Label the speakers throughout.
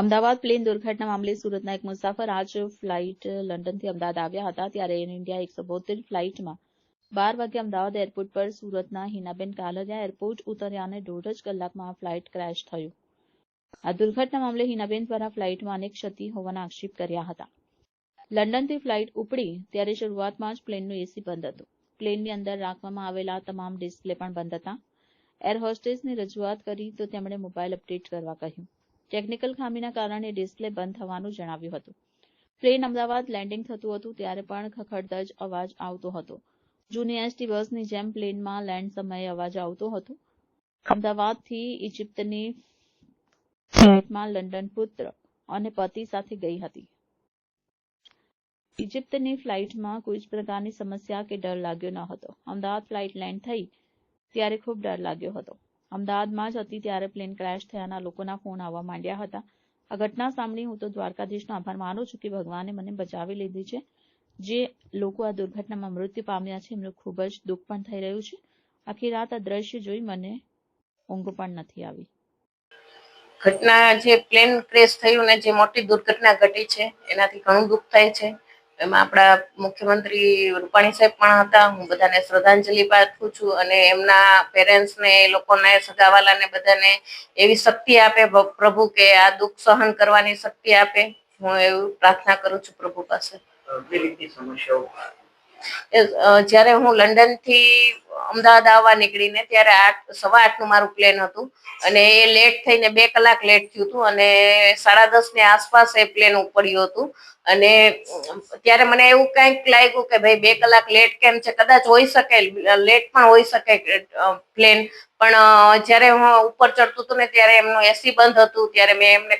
Speaker 1: Ahmedabad plane દુર્ઘટના મામલે સુરતના એક મુસાફર આજ ફ્લાઇટ લંડનથી અમદાવાદ આવ્યા હતા. ત્યારે એર ઇન્ડિયા એકસો બોતેર ફ્લાઇટમાં બાર વાગે અમદાવાદ એરપોર્ટ પર સુરતના હિનાબેન કાલરિયા એરપોર્ટ ઉતર્યા અને દોઢ જ કલાકમાં ફ્લાઇટ ક્રેશ થયું. આ દુર્ઘટના મામલે હિનાબેન દ્વારા ફ્લાઇટમાં અનેક ક્ષતિ હોવાના આક્ષેપ કર્યા હતા. લંડનથી ફ્લાઇટ ઉપડી ત્યારે શરૂઆતમાં જ પ્લેનનું એસી બંધ હતું. પ્લેનની અંદર રાખવામાં આવેલા તમામ ડિસ્પ્લે પણ બંધ હતા. એર હોસ્ટેસને રજૂઆત કરી તો તેમણે મોબાઈલ અપડેટ કરવા કહ્યું. ટેકનિકલ ખામીના કારણે ડિસ્પ્લે બંધ થવાનું જણાવ્યું હતું. પ્લેન અમદાવાદ લેન્ડિંગ થતું હતું, ત્યારે પણ ખખડધજ અવાજ આવતો હતો. જૂની એસટી બસની જેમ પ્લેનમાં લેન્ડ સમયે અવાજ આવતો હતો. અમદાવાદથી ઇજિપ્તની ફ્લાઇટમાં લંડન પુત્ર અને પતિ સાથે ગઈ હતી. ઇજિપ્તની ફ્લાઇટમાં કોઈ જ પ્રકારની સમસ્યા કે ડર લાગ્યો ન હતો. અમદાવાદ ફ્લાઇટ લેન્ડ થઈ, ત્યારે ખૂબ ડર લાગ્યો હતો. અમદાવાદમાં જ હતી ત્યારે પ્લેન ક્રેશ થયાના લોકોના ફોન આવવા માંડ્યા હતા. આ ઘટના સાંભળી હું તો દ્વારકાધીશનો આભાર માનું છું કે ભગવાને મને બચાવી લીધી છે. જે લોકો આ દુર્ઘટનામાં મૃત્યુ પામ્યા છે, એમનું ખૂબ જ દુઃખ પણ થઈ રહ્યું છે. આખી રાત આ દ્રશ્ય જોઈ મને ઊંઘ પણ નથી આવી.
Speaker 2: ઘટના જે પ્લેન ક્રેશ થયું ને જે મોટી દુર્ઘટના ઘટી છે, એનાથી ઘણું દુઃખ થાય છે. એમાં આપણા મુખ્યમંત્રી રૂપાણી સાહેબ પણ હતા. હું બધાને શ્રદ્ધાંજલિ પાઠવું છું અને એમના પેરેન્ટ્સને એ લોકોને, સગાવાલાને બધાને એવી શક્તિ આપે પ્રભુ કે આ દુઃખ સહન કરવાની શક્તિ આપે. હું એવું પ્રાર્થના કરું છું પ્રભુ પાસે. જ્યારે હું લંડનથી અમદાવાદ આવવા નીકળીને ત્યારે આઠ, સવા આઠનું મારું પ્લેન હતું. અને એ લેટ થઈને બે કલાક લેટ થયું હતું અને સાડા દસની આસપાસ એ પ્લેન ઉપડ્યું હતું. અને ત્યારે મને એવું કંઈક લાગ્યું કે ભાઈ બે કલાક લેટ કેમ છે? કદાચ હોઈ શકે લેટ પણ હોઈ શકે પ્લેન પણ જ્યારે હું ઉપર ચડતું હતું ને ત્યારે એમનું એસી બંધ હતું. ત્યારે મેં એમને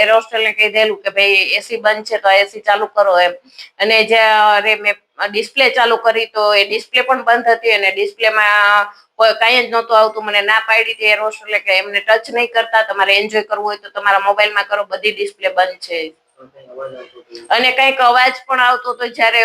Speaker 2: એર હોસ્ટેલને કહી દેલું કે ભાઈ એસી બંધ છે તો એસી ચાલુ કરો એમ. અને જ્યારે મેં ડિસ્પ્લે ચાલુ કરી તો એ ડિસ્પ્લે પણ બંધ હતી અને ડિસ્પ્લેમાં કોઈ કાંઈ જ નહોતું આવતું. મને ના પાડી હતી એર એટલે કે એમને ટચ નહીં કરતા. તમારે એન્જોય કરવું હોય તો તમારા મોબાઈલમાં કરો, બધી ડિસ્પ્લે બંધ છે. અને કંઈક અવાજ પણ આવતો હતો જયારે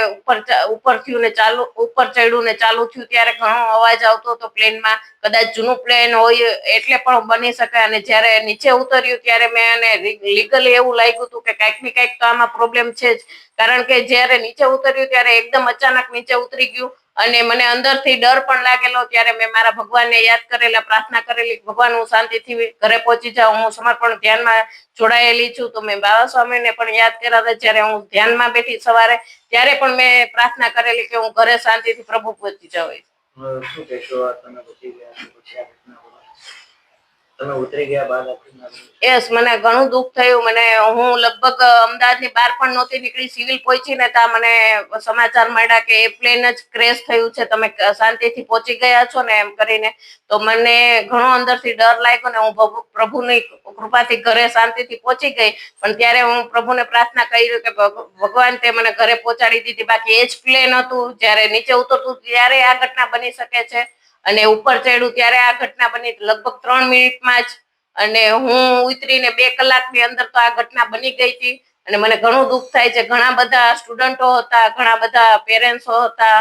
Speaker 2: ઉપર થયું ને ચાલુ, ઉપર ચડ્યું ને ચાલુ થયું ત્યારે ઘણો અવાજ આવતો હતો પ્લેનમાં કદાચ જૂનું પ્લેન હોય એટલે પણ બની શકે. અને જ્યારે નીચે ઉતર્યું ત્યારે મેં એને લીગલી એવું લાગ્યું હતું કે કંઈક ને કાંઈક તો આમાં પ્રોબ્લેમ છે જ. કારણ કે જયારે નીચે ઉતર્યું ત્યારે એકદમ અચાનક નીચે ઉતરી ગયું. અને મને અંદરથી ડર પણ લાગેલો ત્યારે મેં મારા ભગવાનને યાદ કરેલા, પ્રાર્થના કરેલી ભગવાન, હું શાંતિથી ઘરે પહોંચી જાઉં, હું સમર્પણ ધ્યાનમાં જોડાયેલી છું તો મેં બાબા સ્વામીને પણ યાદ કર્યા હતા જ્યારે હું ધ્યાનમાં બેઠી સવારે, ત્યારે પણ મેં પ્રાર્થના કરેલી કે હું ઘરે શાંતિથી પ્રભુ પહોંચી જાઉં?
Speaker 3: તમે.
Speaker 2: યસ મને ઘણું દુઃખ થયું. મને, હું લગભગ અમદાવાદની બહાર પણ નહોતી નીકળી. સિવિલ પહોંચી ને ત્યાં મને સમાચાર મળ્યા કે એ પ્લેન જ ક્રેશ થયું છે. તમે શાંતિથી પહોંચી ગયા છો ને એમ કરીને. તો મને ઘણો અંદરથી ડર લાગ્યો ને હું પ્રભુની કૃપાથી ઘરે શાંતિથી પહોંચી ગઈ. પણ ત્યારે હું પ્રભુને પ્રાર્થના કરી કે ભગવાન તે મને ઘરે પહોંચાડી દીધી. બાકી એ જ પ્લેન હતું. જ્યારે નીચે ઉતરતું, ત્યારે આ ઘટના બની શકે છે. અને ઉપર ચડ્યું ત્યારે આ ઘટના બની લગભગ ત્રણ મિનિટમાં જ. અને હું ઉતરીને બે કલાકની અંદર તો આ ઘટના બની ગઈ હતી. અને મને ઘણું દુઃખ થાય છે. ઘણા બધા સ્ટુડન્ટો હતા, ઘણા બધા પેરેન્ટ્સો હતા.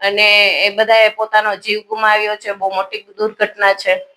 Speaker 2: અને એ બધાએ પોતાનો જીવ ગુમાવ્યો છે. બહુ મોટી દુર્ઘટના છે.